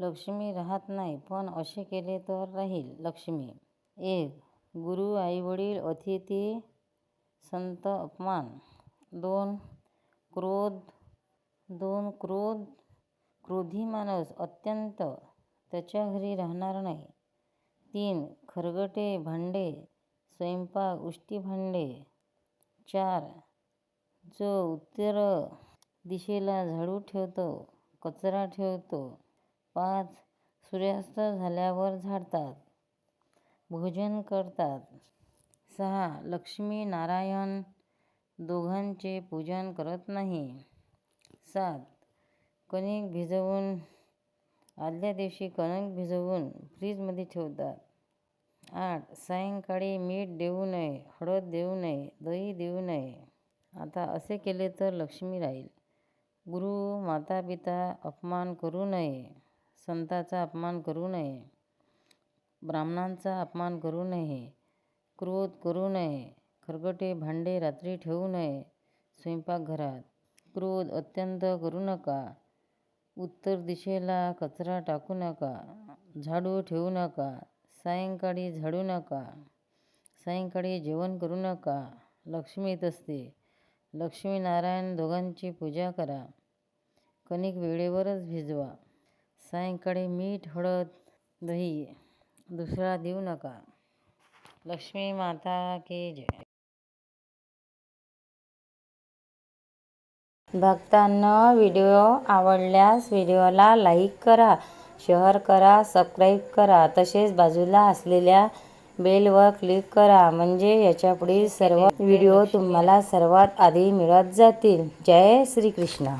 लक्ष्मी राहत नाही पण असे केले तर राहील लक्ष्मी. एक गुरु आईवडील अतिथी संत अपमान. दोन क्रोध. दोन क्रोध. क्रोधी माणूस अत्यंत त्याच्या घरी राहणार नाही. तीन खरगटे भांडे स्वयंपाक उष्टी भांडे. चार जो उत्तर दिशेला झाडू ठेवतो कचरा ठेवतो. पाच सूर्यास्त झाल्यावर झाडतात. भोजन करतात. सहा लक्ष्मी नारायण दोघांचे पूजन करत नाही. सात कणिक भिजवून आदल्या दिवशी कणिक भिजवून फ्रीजमध्ये ठेवतात. आठ सायंकाळी मीठ देऊ नये हळद देऊ नये दही देऊ नये. आता असे केले तर लक्ष्मी राहील. गुरु माता पिता अपमान करू नये. संतांचा अपमान करू नये. ब्राह्मणांचा अपमान करू नये. क्रोध करू नये. खरगटे भांडे रात्री ठेवू नये. स्वयंपाकघरात क्रोध अत्यंत करू नका. उत्तर दिशेला कचरा टाकू नका. झाडू ठेवू नका. सायंकाळी झाडू नका. सायंकाळी जेवण करू नका. लक्ष्मी असते. लक्ष्मीनारायण दोघांची पूजा करा. कणिक वेळेवरच भिजवा. सायंकाळी मीठ हळद दही दुसरा देऊ नका. लक्ष्मी माता की जय. भक्तांना व्हिडिओ आवडल्यास व्हिडिओला लाईक करा शेअर करा सबस्क्राईब करा. तसेच बाजूला असलेल्या बेलवर क्लिक करा म्हणजे याच्यापुढील सर्व व्हिडिओ तुम्हाला सर्वात आधी मिळत जातील. जय श्रीकृष्ण.